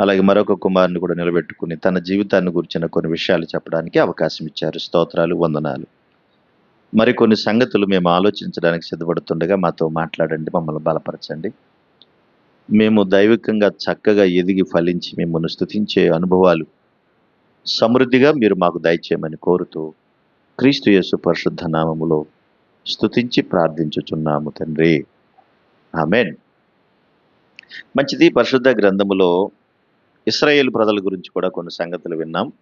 అలాగే మరొక కుమారుని కూడా నిలబెట్టుకుని తన జీవితాన్ని గురించిన కొన్ని విషయాలు చెప్పడానికి అవకాశం ఇచ్చారు. స్తోత్రాలు వందనాలు. మరికొన్ని సంగతులు మేము ఆలోచించడానికి సిద్ధపడుతుండగా మాతో మాట్లాడండి మమ్మల్ని బలపరచండి. మేము దైవికంగా చక్కగా ఎదిగి ఫలించి మిమ్మల్ని స్థుతించే అనుభవాలు సమృద్ధిగా మీరు మాకు దయచేయమని కోరుతూ క్రీస్తు యేసు పరిశుద్ధ నామములో స్థుతించి ప్రార్థించుచున్నాము తండ్రి. ఆమెన్. మంచిది పరిశుద్ధ గ్రంథములో ఇస్రాయేల్ ప్రజల గురించి కూడా కొన్ని సంగతులు విన్నాం.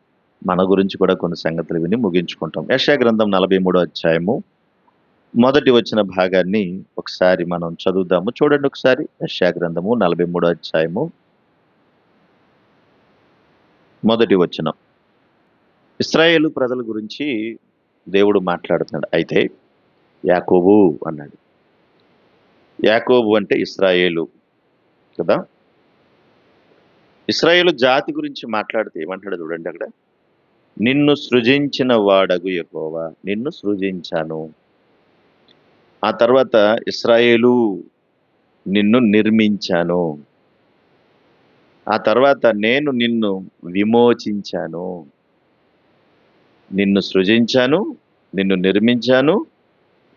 మన గురించి కూడా కొన్ని సంగతులు విని ముగించుకుంటాం. యశా గ్రంథం నలభై మూడో అధ్యాయము. మొదటి వచ్చిన భాగాన్ని ఒకసారి మనం చదువుదాము. చూడండి ఒకసారి. యశా గ్రంథము నలభై మూడో అధ్యాయము. మొదటి వచనం. ఇస్రాయేలు ప్రజల గురించి దేవుడు మాట్లాడుతున్నాడు. అయితే యాకోబు అన్నాడు. యాకోబు అంటే ఇస్రాయేలు కదా? ఇస్రాయేల్ జాతి గురించి మాట్లాడితే ఏమంటాడు చూడండి అక్కడ? నిన్ను సృజించిన వాడగు ఎక్కువ నిన్ను సృజించాను. ఆ తర్వాత ఇస్రాయేలు నిన్ను నిర్మించాను. ఆ తర్వాత నేను నిన్ను విమోచించాను. నిన్ను సృజించాను నిన్ను నిర్మించాను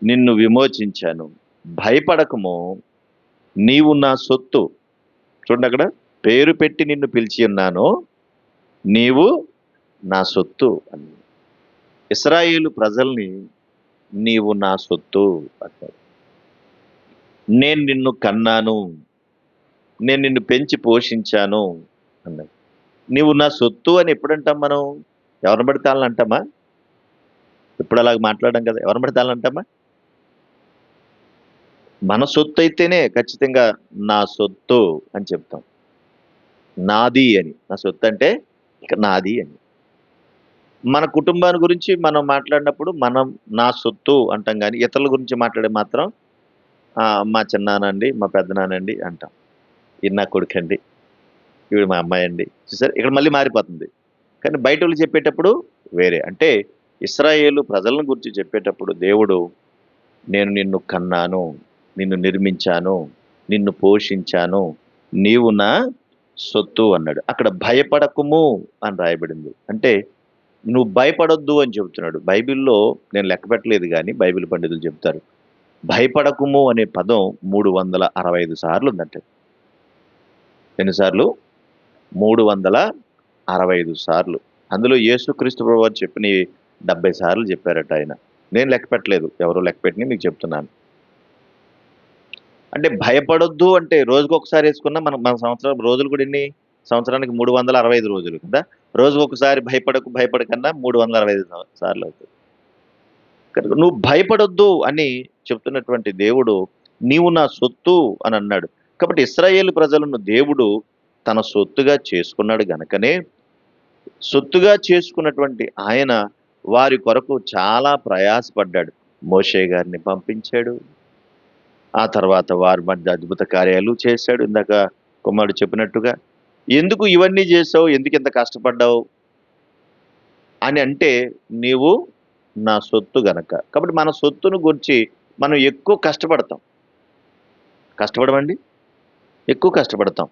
నిన్ను విమోచించాను. భయపడకము నీవు నా సొత్తు. చూడండి అక్కడ. పేరు పెట్టి నిన్ను పిలిచి ఉన్నాను నీవు నా సొత్తు అని. ఇస్రాయేలు ప్రజల్ని నీవు నా సొత్తు అంటాడు నేను నిన్ను కన్నాను నేను నిన్ను పెంచి పోషించాను అన్నాడు నీవు నా సొత్తు అని ఎప్పుడంటాం మనం? ఎవరిని పడితే వాళ్ళని అంటామా ఇప్పుడు అలాగ మాట్లాడడం కదా ఎవరిని పడితే వాళ్ళని అంటామా మన సొత్తు అయితేనే ఖచ్చితంగా నా సొత్తు అని చెప్తాం. నాది అని. నా సొత్తు అంటే ఇక నాది అని. మన కుటుంబాన్ని గురించి మనం మాట్లాడినప్పుడు మనం నా సొత్తు అంటాం కానీ ఇతరుల గురించి మాట్లాడే మాత్రం మా చిన్నానండి మా పెద్దనానండి అంటాం. ఇది నా కొడుకండి ఇవి మా అమ్మాయి అండి చూసారు? ఇక్కడ మళ్ళీ మారిపోతుంది. కానీ బయట వాళ్ళు చెప్పేటప్పుడు వేరే. అంటే ఇస్రాయేలు ప్రజలను గురించి చెప్పేటప్పుడు దేవుడు నేను నిన్ను కన్నాను నిన్ను నిర్మించాను నిన్ను పోషించాను నీవు నా సొత్తు అన్నాడు. అక్కడ భయపడకుము అని రాయబడింది. అంటే నువ్వు భయపడొద్దు అని చెబుతున్నాడు. బైబిల్లో నేను లెక్క పెట్టలేదు కానీ బైబిల్ పండితులు చెప్తారు భయపడకుము అనే పదం మూడు వందల అరవై ఐదు సార్లు ఉందంటే. ఎన్నిసార్లు? మూడు వందల అరవై ఐదు సార్లు. అందులో యేసుక్రీస్తు ప్రభు చెప్పిన డెబ్బై సార్లు చెప్పారట ఆయన. నేను లెక్క పెట్టలేదు. ఎవరో లెక్క పెట్టిన మీకు చెప్తున్నాను. అంటే భయపడొద్దు అంటే రోజుకు ఒకసారి వేసుకున్నా మనం మన సంవత్సరం రోజులు కూడా ఎన్ని? సంవత్సరానికి మూడు వందల అరవై ఐదు రోజులు కదా? రోజుకు ఒకసారి భయపడకు భయపడకన్నా మూడు వందల అరవై ఐదు సార్లు అవుతుంది. కనుక నువ్వు భయపడొద్దు అని చెప్తున్నటువంటి దేవుడు నీవు నా సొత్తు అని అన్నాడు. కాబట్టి ఇస్రాయేల్ ప్రజలను దేవుడు తన సొత్తుగా చేసుకున్నాడు గనకనే సొత్తుగా చేసుకున్నటువంటి ఆయన వారి కొరకు చాలా ప్రయాసపడ్డాడు. మోషే గారిని పంపించాడు. ఆ తర్వాత వారి మధ్య అద్భుత కార్యాలు చేశాడు. ఇందాక కుమారుడు చెప్పినట్టుగా ఎందుకు ఇవన్నీ చేసావు ఎందుకు ఇంత కష్టపడ్డావు? అని అంటే నీవు నా సొత్తు గనక. కాబట్టి మన సొత్తును గురించి మనం ఎక్కువ కష్టపడతాం. కష్టపడమండి? ఎక్కువ కష్టపడతాం.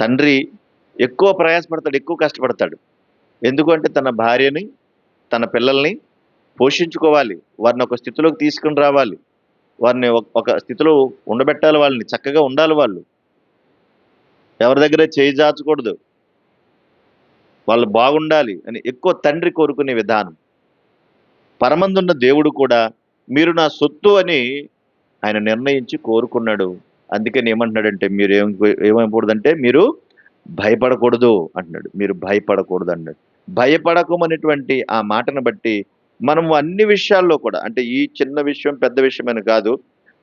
తండ్రి ఎక్కువ ప్రయాసపడతాడు ఎక్కువ కష్టపడతాడు. ఎందుకంటే తన భార్యని తన పిల్లల్ని పోషించుకోవాలి. వారిని ఒక స్థితిలోకి తీసుకుని రావాలి. వారిని ఒక- ఒక స్థితిలో ఉండబెట్టాలి వాళ్ళని చక్కగా ఉండాలి వాళ్ళు. ఎవరి దగ్గర చేయి జాచకూడదు. వాళ్ళు బాగుండాలి అని ఎక్కువ తండ్రి కోరుకునే విధానం. పరమందున్న దేవుడు కూడా మీరు నా సొత్తు అని ఆయన నిర్ణయించి కోరుకున్నాడు. అందుకని ఏమంటున్నాడంటే మీరు ఏం ఏమైపోకూడదంటే మీరు భయపడకూడదు అంటున్నాడు. మీరు భయపడకూడదు అన్నాడు భయపడకమనేటువంటి ఆ మాటను బట్టి మనం అన్ని విషయాల్లో కూడా అంటే ఈ చిన్న విషయం పెద్ద విషయం అని కాదు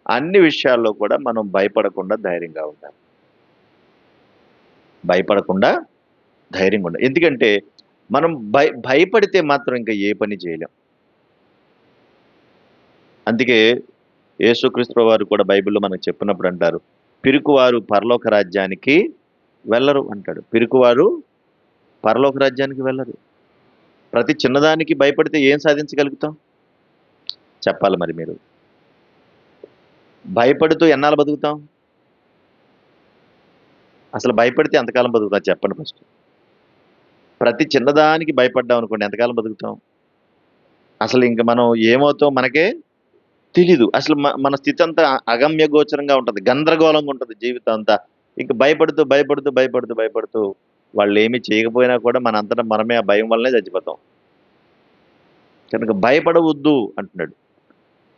అన్ని విషయాల్లో కూడా మనం భయపడకుండా ధైర్యంగా ఉండాలి. భయపడకుండా ధైర్యంగా ఉండాలి. ఎందుకంటే మనం భయ భయపడితే మాత్రం ఇంకా ఏ పని చేయలేం. అందుకే యేసుక్రీస్తు వారు కూడా బైబిల్లో మనకు చెప్పినప్పుడు అంటారు పిరుకువారు పరలోక రాజ్యానికి వెళ్ళరు అంటాడు. పిరుకువారు పరలోక రాజ్యానికి వెళ్ళరు. ప్రతి చిన్నదానికి భయపడితే ఏం సాధించగలుగుతాం? చెప్పాలి మరి మీరు. భయపడుతూ ఎన్నాళ్ళు బతుకుతాం? అసలు భయపడితే ఎంతకాలం బతుకుతాం? చెప్పండి ఫస్ట్. ప్రతి చిన్నదానికి భయపడ్డాం అనుకోండి ఎంతకాలం బతుకుతాం? అసలు ఇంక మనం ఏమవుతాం మనకే తెలీదు. అసలు మన స్థితి అంతా అగమ్య గోచరంగా ఉంటుంది గందరగోళంగా ఉంటుంది జీవితం అంతా. ఇంక భయపడుతూ భయపడుతూ భయపడుతూ భయపడుతూ వాళ్ళు ఏమీ చేయకపోయినా కూడా మన అంతటా మనమే ఆ భయం వల్లనే చచ్చిపోతాం. కనుక భయపడవద్దు అంటున్నాడు.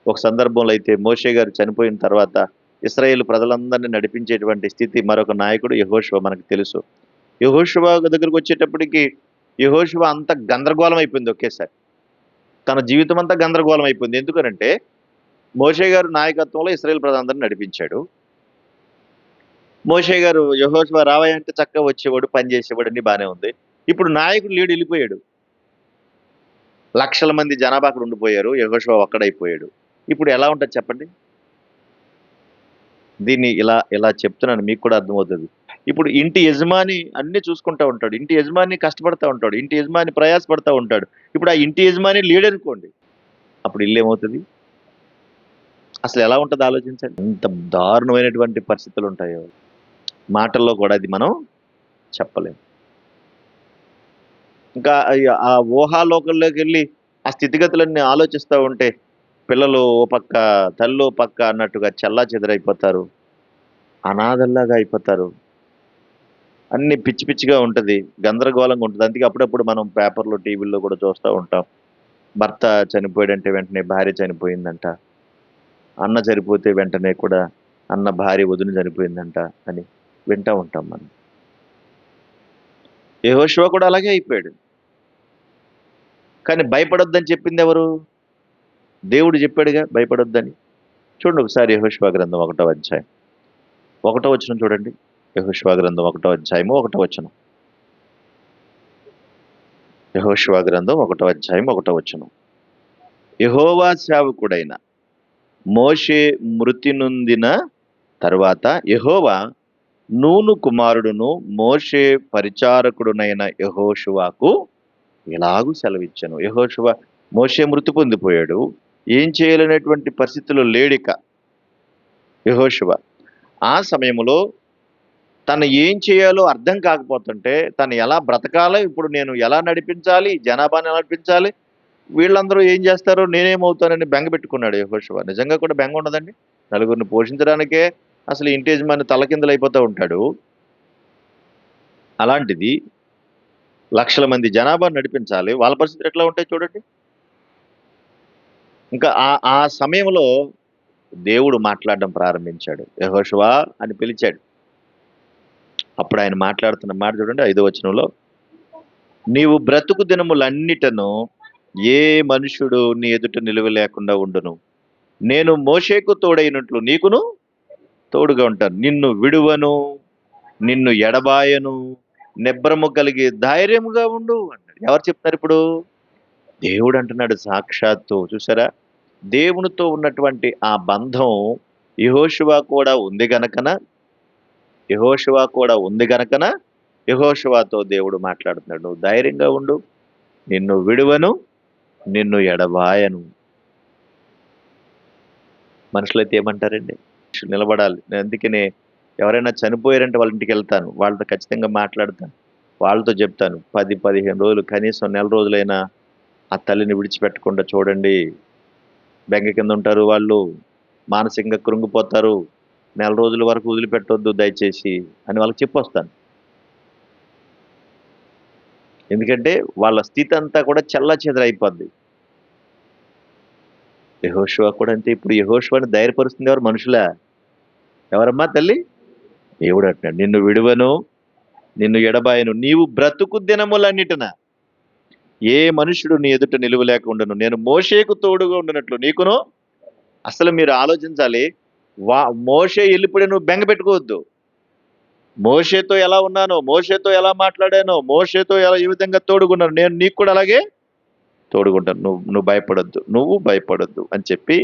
ఒక సందర్భంలో అయితే మోషే గారు చనిపోయిన తర్వాత ఇస్రాయేల్ ప్రజలందరినీ నడిపించేటువంటి స్థితి మరొక నాయకుడు యహోశివ మనకు తెలుసు. యహోశివ దగ్గరకు వచ్చేటప్పటికి యహోశివ అంత గందరగోళం అయిపోయింది ఒకేసారి. తన జీవితం అంతా గందరగోళం అయిపోయింది. ఎందుకనంటే మోషే గారు నాయకత్వంలో ఇస్రాయేల్ ప్రజలందరినీ నడిపించాడు. మోషే గారు యహోశివ రావయ్య అంటే చక్కగా వచ్చేవాడు పని చేసేవాడు అన్ని బాగానే ఉంది. ఇప్పుడు నాయకుడు లేడు వెళ్ళిపోయాడు. లక్షల మంది జనాభా అక్కడ ఉండిపోయారు యహోశివ ఒక్కడైపోయాడు. ఇప్పుడు ఎలా ఉంటుంది చెప్పండి? దీన్ని ఇలా ఇలా చెప్తున్నాను మీకు కూడా అర్థమవుతుంది. ఇప్పుడు ఇంటి యజమాని అన్ని చూసుకుంటా ఉంటాడు ఇంటి యజమాని కష్టపడతా ఉంటాడు ఇంటి యజమాని ప్రయాసపడతా ఉంటాడు. ఇప్పుడు ఆ ఇంటి యజమాని లేడనుకోండి అప్పుడు ఇల్లు ఏమవుతుంది? అసలు ఎలా ఉంటుంది ఆలోచించండి? ఎంత దారుణమైనటువంటి పరిస్థితులు ఉంటాయో. మాటల్లో కూడా అది మనం చెప్పలేం. ఇంకా ఆ- ఊహాలోకంలోకి వెళ్ళి ఆ స్థితిగతులన్నీ ఆలోచిస్తూ ఉంటే పిల్లలు ఓ పక్క తల్లి ఓ పక్క అన్నట్టుగా చల్లా చెదరైపోతారు. అనాథల్లాగా అయిపోతారు. అన్ని పిచ్చి పిచ్చిగా ఉంటుంది. గందరగోళంగా ఉంటుంది. అందుకే అప్పుడప్పుడు మనం పేపర్లో టీవీల్లో కూడా చూస్తూ ఉంటాం. భర్త చనిపోయాడంటే వెంటనే భార్య చనిపోయిందంట. అన్న చనిపోతే వెంటనే కూడా అన్న భార్య వదిన చనిపోయిందంట అని. వింటూ ఉంటాం మనం. యహోశివ కూడా అలాగే అయిపోయాడు. కానీ భయపడొద్దని చెప్పింది ఎవరు? దేవుడు చెప్పాడుగా భయపడొద్దని. చూడండి ఒకసారి యహోశివ గ్రంథం ఒకటో అధ్యాయం. ఒకటో వచ్చిన చూడండి. యహోశివ గ్రంథం ఒకటో అధ్యాయము ఒకటో వచ్చిన యహోశివ గ్రంథం ఒకటో అధ్యాయం ఒకటో వచ్చిన యహోవా సేవకుడైన మోషే మృతి నొందిన తర్వాత యహోవా నూను కుమారుడును మోషే పరిచారకుడునైన యహోషువాకు ఇలాగూ సెలవిచ్చాను. యహోషువ మోషే మృతి పొందిపోయాడు. ఏం చేయలేనటువంటి పరిస్థితుల్లో లేడిక యహోషువ ఆ సమయంలో తను ఏం చేయాలో అర్థం కాకపోతుంటే తను ఎలా బ్రతకాలో ఇప్పుడు నేను ఎలా నడిపించాలి జనాభాని ఎలా నడిపించాలి వీళ్ళందరూ ఏం చేస్తారో నేనేమవుతానని బెంగ పెట్టుకున్నాడు యహోషువ. నిజంగా కూడా బెంగ ఉండదండి? నలుగురిని పోషించడానికే అసలు ఇంటి యజమాని తలకిందలైపోతూ అయిపోతూ ఉంటాడు. అలాంటిది లక్షల మంది జనాభా నడిపించాలి. వాళ్ళ పరిస్థితి ఎట్లా ఉంటాయి చూడండి. ఇంకా ఆ ఆ సమయంలో దేవుడు మాట్లాడడం ప్రారంభించాడు. యహోషువా అని పిలిచాడు. అప్పుడు ఆయన మాట్లాడుతున్న మాట చూడండి ఐదో వచనంలో. నీవు బ్రతుకు దినములన్నిటను ఏ మనుషుడు నీ ఎదుట నిలువ లేకుండా ఉండును. నేను మోషేకు తోడైనట్లు నీకును తోడుగా ఉంటాను. నిన్ను విడువను నిన్ను ఎడబాయను నిబ్రము కలిగి ధైర్యముగా ఉండు అంటాడు. ఎవరు చెప్తున్నారు ఇప్పుడు? దేవుడు అంటున్నాడు సాక్షాత్తు. చూసారా? దేవునితో ఉన్నటువంటి ఆ బంధం యహోశివా కూడా ఉంది గనకన? యహోశివా కూడా ఉంది గనకన? యహోశివాతో దేవుడు మాట్లాడుతున్నాడు. నువ్వు ధైర్యంగా ఉండు నిన్ను విడువను నిన్ను ఎడబాయను. మనుషులైతే ఏమంటారండి? మనుషులు నిలబడాలి. నేను అందుకనే ఎవరైనా చనిపోయారంటే వాళ్ళ ఇంటికి వెళ్తాను. వాళ్ళతో ఖచ్చితంగా మాట్లాడతాను. వాళ్ళతో చెప్తాను. పది పదిహేను రోజులు కనీసం నెల రోజులైనా ఆ తల్లిని విడిచిపెట్టకుండా చూడండి. బెంగ కింద ఉంటారు వాళ్ళు. మానసికంగా కృంగిపోతారు. నెల రోజుల వరకు వదిలిపెట్టొద్దు దయచేసి అని వాళ్ళకి చెప్పొస్తాను. ఎందుకంటే వాళ్ళ స్థితి అంతా కూడా చెల్లా చెదరైపోద్ది యహోశివ కూడా అంతే. ఇప్పుడు యహోశివాని ధైర్యపరుస్తుంది ఎవరు? మనుషులా? ఎవరమ్మా తల్లి? దేవుడు అంటున్నాడు నిన్ను విడువను నిన్ను ఎడబాయను నీవు బ్రతుకు దినములన్నిటిన ఏ మనుషుడు నీ ఎదుట నిలువలేకుండాను నేను మోషేకు తోడుగా ఉండినట్లు నీకును అసలు మీరు ఆలోచించాలి. వా మోషే వెళ్ళిపోయి నువ్వు బెంగ పెట్టుకోవద్దు. మోషేతో ఎలా ఉన్నానో మోషేతో ఎలా మాట్లాడానో మోషేతో ఎలా ఈ విధంగా తోడుకున్నాను నేను నీకు కూడా అలాగే తోడుకుంటాను నువ్వు నువ్వు భయపడొద్దు నువ్వు భయపడొద్దు అని చెప్పి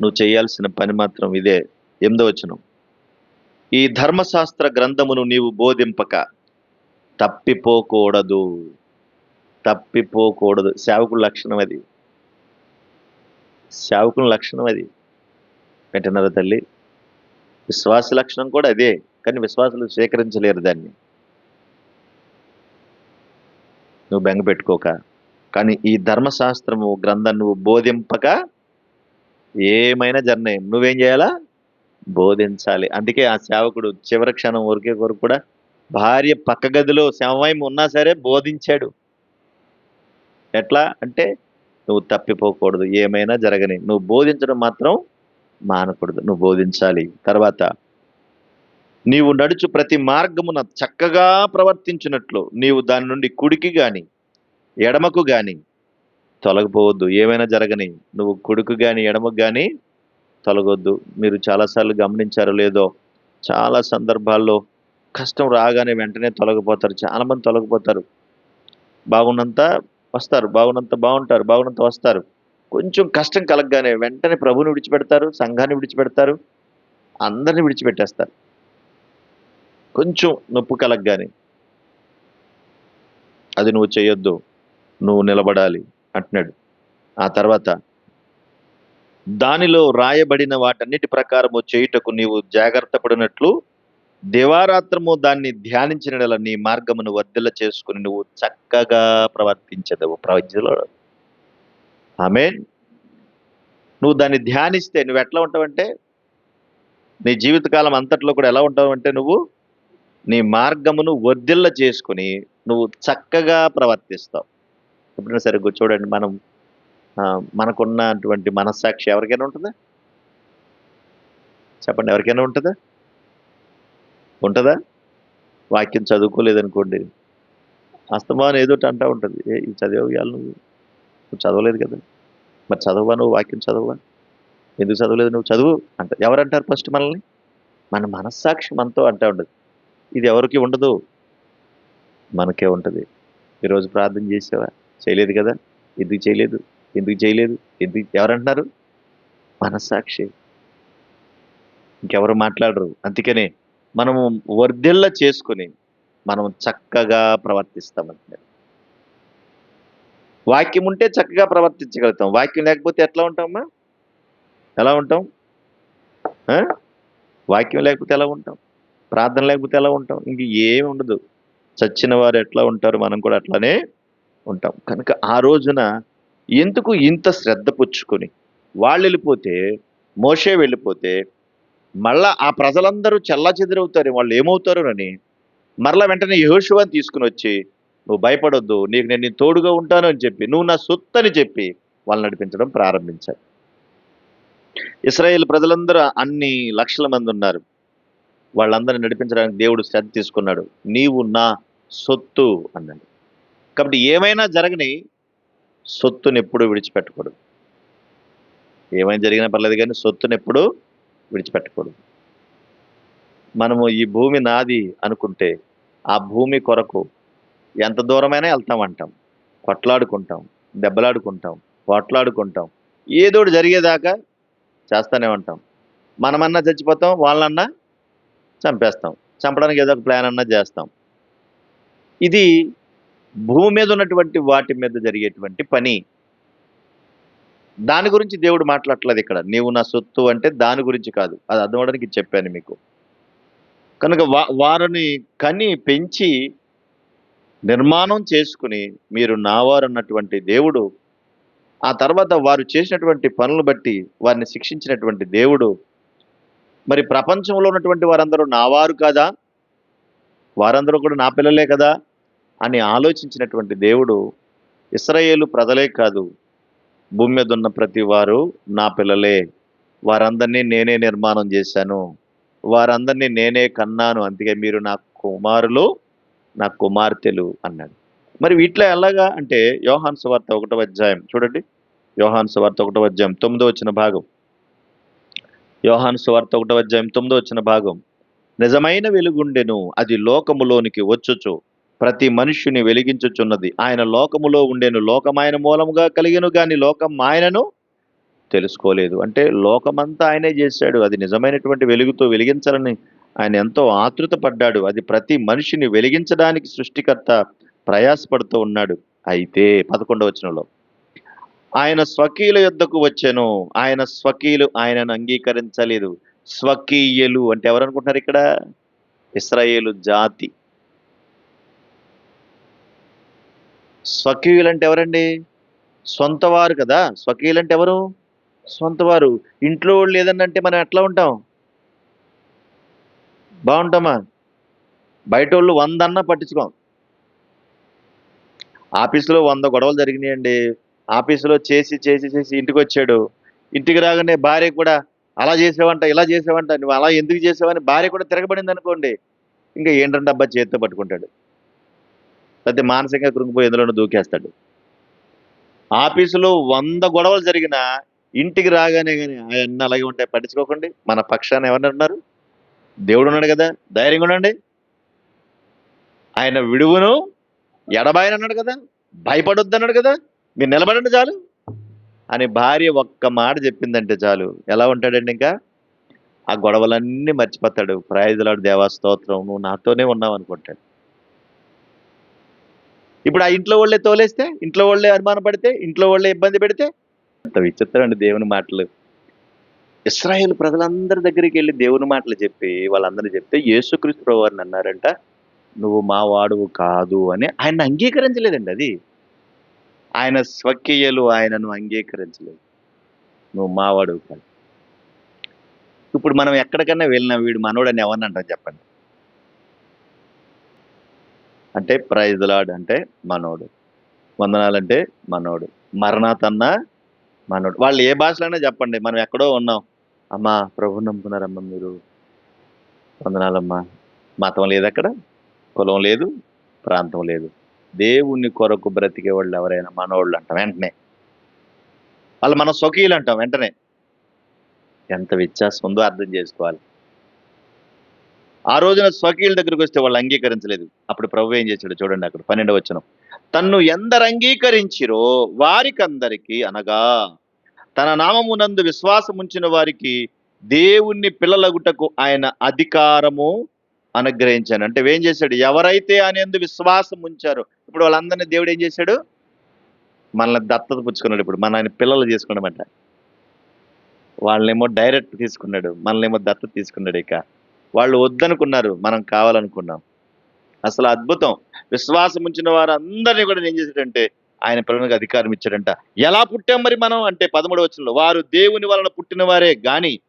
నువ్వు చేయాల్సిన పని మాత్రం ఇదే. ఎనిమిదో వచనం. ఈ ధర్మశాస్త్ర గ్రంథమును నీవు బోధింపక తప్పిపోకూడదు. తప్పిపోకూడదు. సేవకుల లక్షణం అది. సేవకుల లక్షణం అది. వింటున్నారా తల్లి? విశ్వాస లక్షణం కూడా అదే కానీ విశ్వాసులు స్వీకరించలేరు దాన్ని. నువ్వు బెంగ పెట్టుకోక. కానీ ఈ ధర్మశాస్త్రము గ్రంథం నువ్వు బోధింపక ఏమైనా జర్నయం నువ్వేం చేయాలా? బోధించాలి. అందుకే ఆ సేవకుడు చివరి క్షణం ఊరికే కొరకు కూడా భార్య పక్క గదిలో శవమయం ఉన్నా సరే బోధించాడు. ఎట్లా అంటే నువ్వు తప్పిపోకూడదు ఏమైనా జరగని. నువ్వు బోధించడం మాత్రం మానకూడదు నువ్వు బోధించాలి. తర్వాత నీవు నడుచు ప్రతి మార్గమున చక్కగా ప్రవర్తించినట్లు నీవు దాని నుండి కుడికి కానీ ఎడమకు కానీ తొలగిపోవద్దు ఏమైనా జరగని. నువ్వు కుడుకు కానీ ఎడమకు కానీ తొలగొద్దు. మీరు చాలాసార్లు గమనించారో లేదో చాలా సందర్భాల్లో కష్టం రాగానే వెంటనే తొలగిపోతారు. చాలా మంది తొలగిపోతారు. బాగున్నంత వస్తారు బాగున్నంత బాగుంటారు బాగున్నంత వస్తారు. కొంచెం కష్టం కలగగానే వెంటనే ప్రభుని విడిచిపెడతారు సంఘాన్ని విడిచిపెడతారు అందరిని విడిచిపెట్టేస్తారు. కొంచెం నొప్పు కలగగానే అది నువ్వు చేయొద్దు నువ్వు నిలబడాలి అంటున్నాడు. ఆ తర్వాత దానిలో రాయబడిన వాటన్నిటి ప్రకారము చేయుటకు నీవు జాగ్రత్త పడినట్లు దివారాత్రము దాన్ని ధ్యానించిన నీ మార్గమును వర్ధిల్ల చేసుకుని నువ్వు చక్కగా ప్రవర్తించదవు. ప్రవచలో ఆమె నువ్వు దాన్ని ధ్యానిస్తే నువ్వు ఎట్లా ఉంటావంటే నీ జీవితకాలం అంతట్లో కూడా ఎలా ఉంటావంటే నువ్వు నీ మార్గమును వర్ధిల్ల చేసుకుని నువ్వు చక్కగా ప్రవర్తిస్తావు. ఎప్పుడైనా సరే చూడండి మనం మనకున్నటువంటి మనస్సాక్షి ఎవరికైనా ఉంటుందా? చెప్పండి ఎవరికైనా ఉంటుందా? ఉంటుందా? వాక్యం చదువుకోలేదనుకోండి. అస్తమానం ఏదో ఒకటి ఉంటుంది. ఏ ఇది నువ్వు. నువ్వు చదవలేదు కదా. మరి చదవవా నువ్వు? వాక్యం చదవవా? ఎందుకు చదవలేదు నువ్వు? చదువు. అంట ఎవరంటారు ఫస్ట్ మనల్ని? మన మనస్సాక్షి మనతో అంటూ ఉండదు ఇది ఎవరికి ఉండదు? మనకే ఉంటుంది. ఈరోజు ప్రార్థన చేసావా? చేయలేదు కదా? ఎందుకు చేయలేదు? ఎందుకు చేయలేదు? ఎందుకు ఎవరంటున్నారు? మనస్సాక్షి. ఇంకెవరు మాట్లాడరు. అందుకనే మనము వర్ధిల్ల చేసుకుని మనం చక్కగా ప్రవర్తిస్తామంటున్నారు వాక్యం ఉంటే చక్కగా ప్రవర్తించగలుగుతాం. వాక్యం లేకపోతే ఎట్లా ఉంటామమ్మా? ఎలా ఉంటాం? ఆ? వాక్యం లేకపోతే ఎలా ఉంటాం? ప్రార్థన లేకపోతే ఎలా ఉంటాం? ఇంక ఏమి ఉండదు. చచ్చిన వారు ఎట్లా ఉంటారు? మనం కూడా అట్లానే ఉంటాం. కనుక ఆ రోజున ఎందుకు ఇంత శ్రద్ధ పుచ్చుకొని? వాళ్ళు వెళ్ళిపోతే మోషే వెళ్ళిపోతే మళ్ళా ఆ ప్రజలందరూ చల్లా చెదిరవుతారు వాళ్ళు ఏమవుతారు అని మరలా వెంటనే యహోశివాన్ని తీసుకుని వచ్చి నువ్వు భయపడొద్దు నీకు నేను నీ తోడుగా ఉంటాను అని చెప్పి నువ్వు నా సొత్తు అని చెప్పి వాళ్ళు నడిపించడం ప్రారంభించారు. ఇస్రాయేల్ ప్రజలందరూ అన్ని లక్షల మంది ఉన్నారు. వాళ్ళందరిని నడిపించడానికి దేవుడు శ్రద్ధ తీసుకున్నాడు. నీవు నా సొత్తు అన్నాడు. కాబట్టి ఏమైనా జరగని సొత్తుని ఎప్పుడు విడిచిపెట్టకూడదు. ఏమైనా జరిగినా పర్లేదు కానీ సొత్తుని ఎప్పుడు విడిచిపెట్టకూడదు. మనము ఈ భూమి నాది అనుకుంటే ఆ భూమి కొరకు ఎంత దూరమైనా వెళ్తామంటాం కొట్లాడుకుంటాం దెబ్బలాడుకుంటాం పోట్లాడుకుంటాం. ఏదో జరిగేదాకా చేస్తూనే ఉంటాం. మనమన్నా చచ్చిపోతాం వాళ్ళన్నా చంపేస్తాం. చంపడానికి ఏదో ఒక ప్లాన్ అన్నా చేస్తాం. ఇది భూమి మీద ఉన్నటువంటి వాటి మీద జరిగేటువంటి పని. దాని గురించి దేవుడు మాట్లాడట్లేదు ఇక్కడ. నీవు నా సొత్తు అంటే దాని గురించి కాదు. అది అర్థమవడానికి చెప్పాను మీకు. కనుక వా వారిని కని పెంచి నిర్మాణం చేసుకుని మీరు నావారు అన్నటువంటి దేవుడు ఆ తర్వాత వారు చేసినటువంటి పనులు బట్టి వారిని శిక్షించినటువంటి దేవుడు మరి ప్రపంచంలో ఉన్నటువంటి వారందరూ నావారు కాదా? వారందరూ కూడా నా పిల్లలే కదా? అని ఆలోచించినటువంటి దేవుడు ఇస్రాయేలు ప్రజలే కాదు భూమి మీద ఉన్న ప్రతి వారు నా పిల్లలే. వారందరినీ నేనే నిర్మాణం చేశాను. వారందరినీ నేనే కన్నాను. అందుకే మీరు నా కుమారులు నా కుమార్తెలు అన్నాడు. మరి వీటిలో ఎలాగా అంటే యోహాన్ సువార్త ఒకటో అధ్యాయం చూడండి. యోహాన్ సువార్త ఒకటో అధ్యాయం తొమ్మిదో వచ్చిన భాగం. యోహాన్ సువార్త ఒకటో అధ్యాయం తొమ్మిదో వచ్చిన భాగం. నిజమైన వెలుగుండెను అది లోకములోనికి వచ్చుచు. ప్రతి మనుష్యుని వెలిగించుచున్నది. ఆయన లోకములో ఉండేను. లోకం ఆయన మూలముగా కలిగిను కానీ లోకం ఆయనను తెలుసుకోలేదు. అంటే లోకమంతా ఆయనే చేశాడు. అది నిజమైనటువంటి వెలుగుతో వెలిగించాలని ఆయన ఎంతో ఆతృత పడ్డాడు అది ప్రతి మనిషిని వెలిగించడానికి సృష్టికర్త ప్రయాసపడుతూ ఉన్నాడు. అయితే పదకొండవ వచనంలో ఆయన స్వకీయుల యొద్దకు వచ్చాను. ఆయన స్వకీయులు ఆయనను అంగీకరించలేదు. స్వకీయులు అంటే ఎవరనుకుంటున్నారు ఇక్కడ? ఇస్రాయేలు జాతి. స్వకీయులు అంటే ఎవరండి సొంతవారు కదా. స్వకీయులు అంటే ఎవరు సొంతవారు ఇంట్లో వాళ్ళు లేదనంటే మనం ఎట్లా ఉంటాం? బాగుంటామా? బయట వాళ్ళు వంద అన్న పట్టించుకోం. ఆఫీసులో వంద గొడవలు జరిగినాయండి. ఆఫీసులో చేసి చేసి చేసి ఇంటికి వచ్చాడు ఇంటికి రాగానే భార్య కూడా అలా చేసావంట ఇలా చేసావంట నువ్వు అలా ఎందుకు చేసావని భార్య కూడా తిరగబడింది అనుకోండి ఇంకా ఏంటంటే అబ్బా చేతితో పట్టుకుంటాడు. లేకపోతే మానసికంగా కృంగిపోయి ఎందులోనూ దూకేస్తాడు. ఆఫీసులో వంద గొడవలు జరిగినా ఇంటికి రాగానే కానీ అవన్నీ అలాగే ఉంటాయి. పట్టించుకోకండి. మన పక్షాన ఎవరన్నా ఉన్నారు? దేవుడు ఉన్నాడు కదా. ధైర్యంగా ఉండండి. ఆయన విడువును ఎడబాయని అన్నాడు కదా. భయపడొద్దు అన్నాడు కదా. మీరు నిలబడండి చాలు. అని భార్య ఒక్క మాట చెప్పిందంటే చాలు. ఎలా ఉంటాడండి ఇంకా? ఆ గొడవలన్నీ మర్చిపోతాడు. ప్రాయుధులాడు దేవాస్తోత్రం నువ్వు నాతోనే ఉన్నావు అనుకుంటాడు ఇప్పుడు ఆ ఇంట్లో వాళ్ళే తోలేస్తే ఇంట్లో వాళ్ళే అనుమానం పడితే ఇంట్లో వాళ్ళే ఇబ్బంది పెడితే? అంత విచిత్రం అండి దేవుని మాటలు. ఇస్రాయేల్ ప్రజలందరి దగ్గరికి వెళ్ళి దేవుని మాటలు చెప్పి వాళ్ళందరూ చెప్తే యేసుక్రీస్తు ప్రభువారిని అన్నారంట నువ్వు మా వాడువు కాదు అని ఆయన అంగీకరించలేదండి అది. ఆయన స్వకీయలు ఆయనను అంగీకరించలేదు. నువ్వు మావాడు కాదు. ఇప్పుడు మనం ఎక్కడికన్నా వెళ్ళినా వీడు మనోడని ఎవరిని అంటాం చెప్పండి? అంటే ప్రైజ్ లాడ్ అంటే మనోడు. వందనాలంటే మనోడు. మరణాతన్నా మనోడు. వాళ్ళు ఏ భాషలోనే చెప్పండి. మనం ఎక్కడో ఉన్నాం. అమ్మా ప్రభు నమ్ముకున్నారమ్మా మీరు. వందనాలమ్మా. మతం లేదు అక్కడ. కులం లేదు. ప్రాంతం లేదు. దేవుని కొరకు బ్రతికే వాళ్ళు ఎవరైనా మనోళ్ళు అంటాం. వెంటనే. వాళ్ళు మన స్వకీయులు అంటాం. వెంటనే. ఎంత వ్యత్యాసం ఉందో అర్థం చేసుకోవాలి. ఆ రోజున స్వకీయుల దగ్గరికి వస్తే వాళ్ళు అంగీకరించలేదు. అప్పుడు ప్రభు ఏం చేశాడు చూడండి అక్కడ పన్నెండు తన్ను ఎందరు అంగీకరించిరో వారికందరికీ అనగా తన నామమునందు విశ్వాసం ఉంచిన వారికి దేవుణ్ణి పిల్లలగుటకు ఆయన అధికారము అనుగ్రహించాను. అంటే ఏం చేశాడు? ఎవరైతే అనేందు విశ్వాసం ఉంచారో ఇప్పుడు వాళ్ళందరినీ దేవుడు ఏం చేశాడు? మనల్ని దత్తత పుచ్చుకున్నాడు ఇప్పుడు. మన ఆయన పిల్లలు చేసుకున్నామంట వాళ్ళనేమో డైరెక్ట్ తీసుకున్నాడు. మనల్నేమో దత్తత తీసుకున్నాడు ఇక. వాళ్ళు వద్దనుకున్నారు మనం కావాలనుకున్నాం. అసలు అద్భుతం. విశ్వాసం ఉంచిన వారు అందరినీ కూడా ఏం చేశాడంటే ఆయన పిల్లలకు అధికారం ఇచ్చాడంట. ఎలా పుట్టాం మరి మనం? అంటే పదమూడు వచనంలో వారు దేవుని వలన పుట్టిన వారే గాని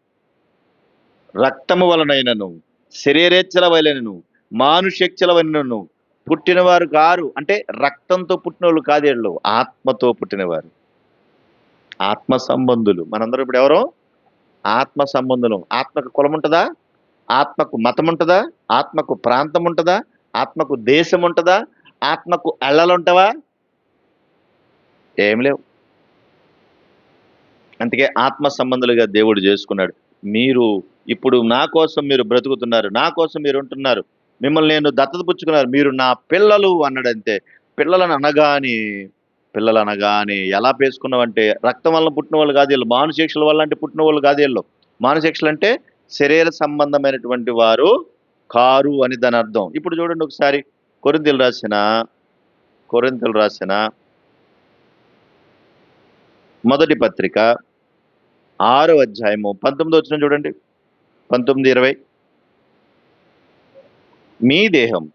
రక్తము వలనైనను శరీరేచ్ఛల వలనను మానుషేచ్ఛల వలనను పుట్టినవారు కారు. అంటే రక్తంతో పుట్టిన వాళ్ళు కాదేళ్ళు ఆత్మతో పుట్టినవారు. ఆత్మ సంబంధులు. మనందరం ఇప్పుడు ఎవరో? ఆత్మ సంబంధులు. ఆత్మకు కులం ఉంటుందా? ఆత్మకు మతం ఉంటుందా ఆత్మకు ప్రాంతం ఉంటుందా ఆత్మకు దేశం ఉంటుందా ఆత్మకు అళ్ళలు ఏం లేవు. అందుకే ఆత్మ సంబంధులుగా దేవుడు చేసుకున్నాడు. మీరు ఇప్పుడు నా కోసం మీరు బ్రతుకుతున్నారు నా కోసం మీరు ఉంటున్నారు మిమ్మల్ని నేను దత్తత పుచ్చుకున్నారు మీరు నా పిల్లలు అన్నాడంతే. పిల్లలను అనగాని పిల్లలు అనగాని ఎలా పేసుకున్నావంటే రక్తం వల్ల పుట్టిన వాళ్ళు కాదు వీళ్ళు. మానుశిక్షల వల్ల అంటే పుట్టిన వాళ్ళు కాదు వీళ్ళు. మానుశిక్షలు అంటే శరీర సంబంధమైనటువంటి వారు కారు అని దాని అర్థం. ఇప్పుడు చూడండి ఒకసారి కొరింతలు రాసిన కొరింతలు రాసిన మొదటి పత్రిక ఆరో అధ్యాయము పంతొమ్మిది వచ్చిన చూడండి. పంతొమ్మిది ఇరవై. మీ దేహం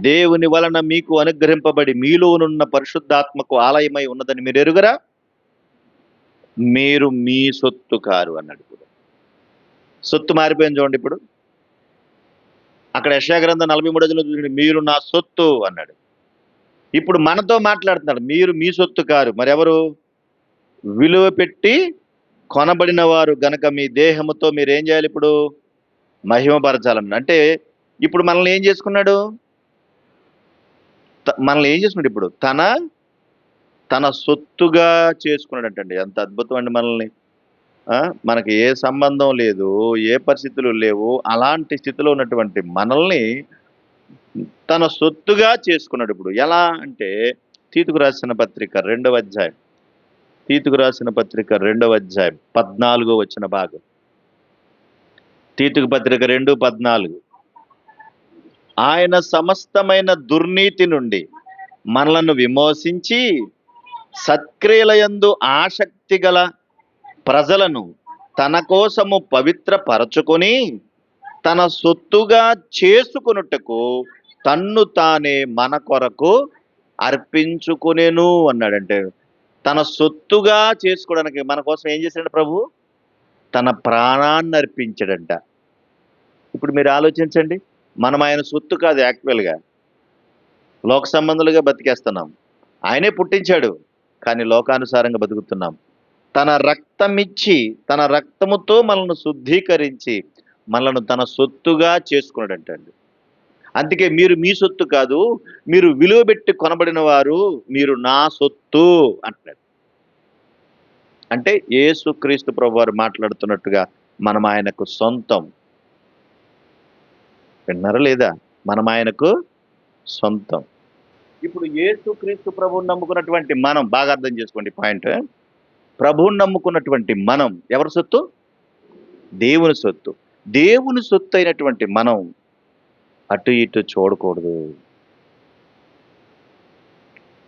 దేవుని వలన మీకు అనుగ్రహింపబడి మీలోనున్న పరిశుద్ధాత్మకు ఆలయమై ఉన్నదని మీరు ఎరుగరా? మీరు మీ సొత్తు కారు అన్నాడు కూడా సొత్తు మారిపోయింది చూడండి ఇప్పుడు. అక్కడ యశాగ్రంథం నలభై మూడు చూడండి మీరు నా సొత్తు అన్నాడు. ఇప్పుడు మనతో మాట్లాడుతున్నాడు మీరు మీ సొత్తు కారు. మరెవరు? విలువ పెట్టి కొనబడిన వారు గనక మీ దేహముతో మీరు ఏం చేయాలి ఇప్పుడు? మహిమపరచాలన్న అంటే ఇప్పుడు మనల్ని ఏం చేసుకున్నాడు? త- మనల్ని ఏం చేసుకున్నాడు ఇప్పుడు? తన తన సొత్తుగా చేసుకున్నాడంటండి. ఎంత అద్భుతం అండి మనల్ని. మనకి ఏ సంబంధం లేదు ఏ పరిస్థితులు లేవు అలాంటి స్థితిలో ఉన్నటువంటి మనల్ని తన సొత్తుగా చేసుకున్నాడు ఇప్పుడు. ఎలా అంటే తీతుకు రాసిన పత్రిక రెండవ అధ్యాయం. తీతుకు రాసిన పత్రిక రెండవ అధ్యాయం పద్నాలుగో వచ్చిన భాగం. తీతుకు పత్రిక రెండు పద్నాలుగు. ఆయన సమస్తమైన దుర్నీతి నుండి మనలను విమోచించి సత్క్రియలయందు ఆసక్తి గల ప్రజలను తన కోసము పవిత్రపరచుకొని తన సొత్తుగా చేసుకున్నట్టుకు తన్ను తానే మన కొరకు అర్పించుకునేను అన్నాడంటే తన సొత్తుగా చేసుకోవడానికి మన కోసం ఏం చేశాడు ప్రభు? తన ప్రాణాన్ని అర్పించాడంట. ఇప్పుడు మీరు ఆలోచించండి మనం ఆయన సొత్తు కాదు యాక్చువల్గా. లోక సంబంధులుగా బతికేస్తున్నాం. ఆయనే పుట్టించాడు కానీ లోకానుసారంగా బతుకుతున్నాం. తన రక్తమిచ్చి తన రక్తముతో మనల్ని శుద్ధీకరించి మనల్ని తన సొత్తుగా చేసుకున్నాడంటండి. అందుకే మీరు మీ సొత్తు కాదు మీరు విలువ పెట్టి కొనబడిన వారు మీరు నా సొత్తు అంటున్నాడు. అంటే యేసుక్రీస్తు ప్రభు వారు మాట్లాడుతున్నట్టుగా మనం ఆయనకు సొంతం. విన్నారా లేదా? మనం ఆయనకు సొంతం. ఇప్పుడు యేసుక్రీస్తు ప్రభువుని నమ్ముకున్నటువంటి మనం బాగా అర్థం చేసుకోండి పాయింట్. ప్రభువుని నమ్ముకున్నటువంటి మనం ఎవరి సొత్తు? దేవుని సొత్తు. దేవుని సొత్తు అయినటువంటి మనం అటు ఇటు చూడకూడదు.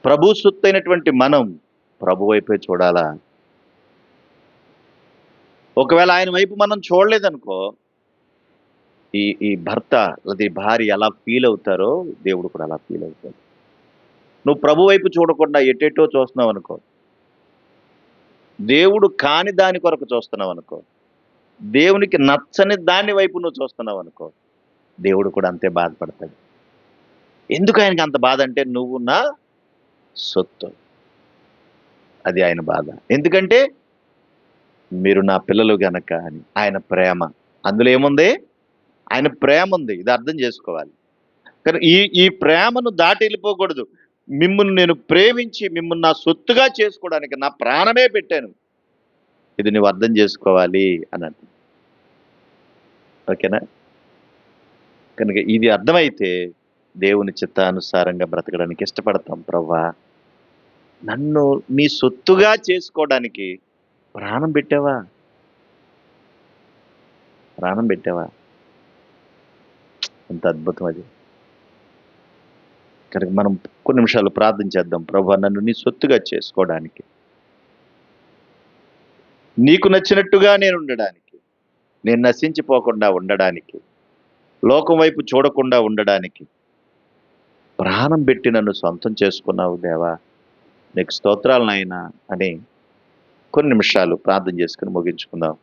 ప్రభు సొత్తు అయినటువంటి మనం ప్రభు వైపే చూడాలా? ఒకవేళ ఆయన వైపు మనం చూడలేదనుకో ఈ ఈ భర్త లేదా భార్య ఎలా ఫీల్ అవుతారో దేవుడు కూడా అలా ఫీల్ అవుతాడు. నువ్వు ప్రభు వైపు చూడకుండా ఎటెటో చూస్తున్నావు అనుకో దేవుడు కాని దాని కొరకు చూస్తున్నావు అనుకో దేవునికి నచ్చని దాని వైపు నువ్వు చూస్తున్నావు అనుకో దేవుడు కూడా అంతే బాధపడతాడు. ఎందుకు ఆయనకి అంత బాధ అంటే నువ్వు నా సొత్తు. అది ఆయన బాధ. ఎందుకంటే మీరు నా పిల్లలు గనక అని ఆయన ప్రేమ. అందులో ఏముంది? ఆయన ప్రేమ ఉంది. ఇది అర్థం చేసుకోవాలి. కానీ ఈ ఈ ప్రేమను దాటి వెళ్ళిపోకూడదు. మిమ్మల్ని నేను ప్రేమించి మిమ్మల్ని నా సొత్తుగా చేసుకోవడానికి నా ప్రాణమే పెట్టాను. ఇది నువ్వు అర్థం చేసుకోవాలి అని అంటుంది. ఓకేనా? కనుక ఇది అర్థమైతే దేవుని చిత్తానుసారంగా బ్రతకడానికి ఇష్టపడతాం ప్రవ్వా. నన్ను నీ సొత్తుగా చేసుకోవడానికి ప్రాణం పెట్టావా? ప్రాణం పెట్టావా? ఎంత అద్భుతం అది. కనుక మనం కొన్ని నిమిషాలు ప్రార్థన చేద్దాం. ప్రభు నన్ను నీ సొత్తుగా చేసుకోవడానికి. నీకు నచ్చినట్టుగా నేను ఉండడానికి. నేను నశించిపోకుండా ఉండడానికి. లోకం వైపు చూడకుండా ఉండడానికి. ప్రాణం పెట్టి నన్ను సొంతం చేసుకున్నావు దేవా. నీకు స్తోత్రాలు నాయనా అని కొన్ని నిమిషాలు ప్రార్థన చేసుకుని ముగించుకుందాం.